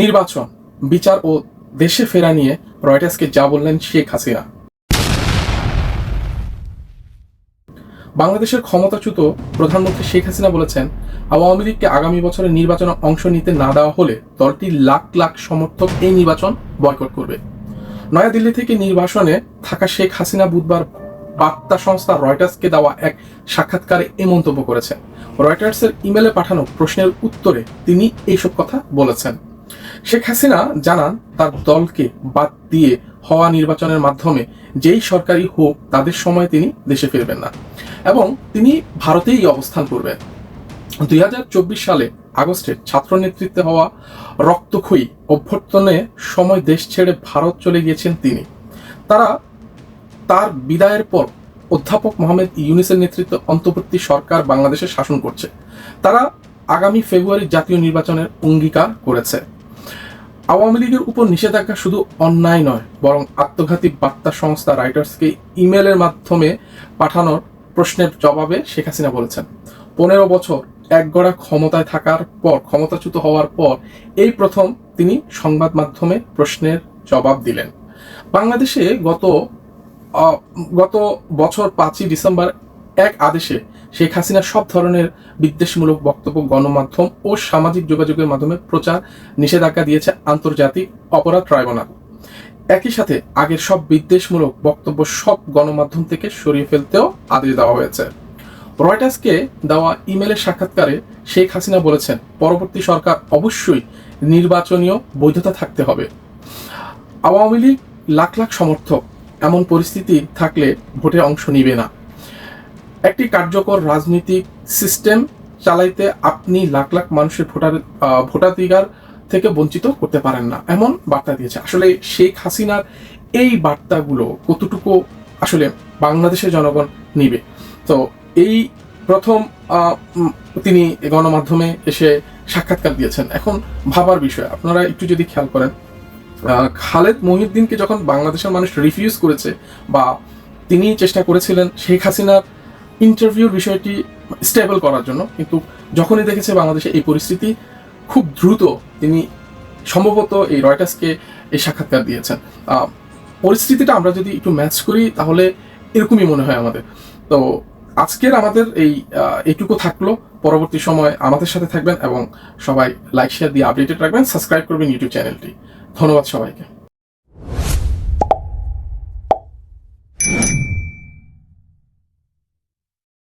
নির্বাচন, বিচার ও দেশে ফেরা নিয়ে রয়টার্সকে যা বললেন শেখ হাসিনা। বাংলাদেশের ক্ষমতাচ্যুত প্রধানমন্ত্রী শেখ হাসিনা বলেছেন, আওয়ামী লীগকে আগামী বছরের নির্বাচনে অংশ নিতে না দেওয়া হলে দলটির লাখ লাখ সমর্থক এই নির্বাচন বয়কট করবে। নয়াদিল্লি থেকে নির্বাসনে থাকা শেখ হাসিনা বুধবার বার্তা সংস্থা রয়টার্সকে দেওয়া এক সাক্ষাৎকারে এই মন্তব্য করেছেন। রয়টার্সের ইমেলে পাঠানো প্রশ্নের উত্তরে তিনি এইসব কথা বলেছেন। শেখ হাসিনা জানান তার দলকে বাদ দিয়ে হওয়া নির্বাচনের মাধ্যমে যেই সরকারি হোক, তাদের সময় তিনি দেশে ফিরবেন না এবং তিনি ভারতেই অবস্থান করবেন। দুই হাজার চব্বিশ সালে আগস্টে ছাত্র নেতৃত্বে হওয়া রক্তক্ষয়ী অভ্যর্থনে সময় দেশ ছেড়ে ভারত চলে গিয়েছেন তিনি। তারা তার বিদায়ের পর অধ্যাপক মোহাম্মদ ইউনিসের নেতৃত্বে অন্তর্বর্তী সরকার বাংলাদেশে শাসন করছে। তারা আগামী ফেব্রুয়ারি জাতীয় নির্বাচনের অঙ্গীকার করেছে। আওয়ামী লীগের উপর নিষেধাজ্ঞা শুধু অন্যায় নয়, বরং আত্মঘাতী বার্তা সংস্থা রাইটার্সকে ইমেলের মাধ্যমে পাঠানোর প্রশ্নের জবাবে শেখ হাসিনা বলেছেন, পনেরো বছর একগড়া ক্ষমতায় থাকার পর, ক্ষমতাচ্যুত হওয়ার পর এই প্রথম তিনি সংবাদ মাধ্যমে প্রশ্নের জবাব দিলেন। বাংলাদেশে গত গত বছর পাঁচই ডিসেম্বর এক আদেশে শেখ হাসিনা সব ধরনের বিদ্বেষমূলক বক্তব্য, গণমাধ্যম ও সামাজিক যোগাযোগের মাধ্যমে প্রচার নিষেধাজ্ঞা দিয়েছে আন্তর্জাতিক অপরাধ ট্রাইব্যুনাল। একই সাথে আগের সব বিদ্বেষমূলক বক্তব্য সব গণমাধ্যম থেকে সরিয়ে ফেলতেও আদেশ দেওয়া হয়েছে। রয়টার্সকে দেওয়া ইমেলের সাক্ষাৎকারে শেখ হাসিনা বলেছেন, পরবর্তী সরকার অবশ্যই নির্বাচনীয় বৈধতা থাকতে হবে। আওয়ামী লীগ লাখ লাখ সমর্থক, এমন পরিস্থিতি থাকলে ভোটে অংশ নিবে না। একটি কার্যকর রাজনৈতিক সিস্টেম চালাইতে আপনি লাখ লাখ মানুষের ভোটার ভোটাধিকার থেকে বঞ্চিত করতে পারেন না, এমন বার্তা দিয়েছে। আসলে শেখ হাসিনার এই বার্তাগুলো কতটুকু আসলে বাংলাদেশের জনগণ নিবে? তো এই প্রথম তিনি গণমাধ্যমে এসে সাক্ষাৎকার দিয়েছেন। এখন ভাবার বিষয়, আপনারা একটু যদি খেয়াল করেন খালেদ মহিউদ্দিনকে যখন বাংলাদেশের মানুষ রিফিউজ করেছে বা তিনি চেষ্টা করেছিলেন শেখ হাসিনার ইন্টারভিউর বিষয়টি স্টেবল করার জন্য। কিন্তু যখনই দেখেছে বাংলাদেশে এই পরিস্থিতি, খুব দ্রুত তিনি সম্ভবত এই রয়টার্সকে এই সাক্ষাৎকার দিয়েছেন। পরিস্থিতিটা আমরা যদি একটু ম্যাচ করি, তাহলে এরকমই মনে হয় আমাদের। তো আজকের আমাদের এই এইটুকু থাকল। পরবর্তী সময় আমাদের সাথে থাকবেন এবং সবাই লাইক শেয়ার দিয়ে আপডেটেড রাখবেন। সাবস্ক্রাইব করবেন ইউটিউব চ্যানেলটি ধন্যবাদ সবাইকে।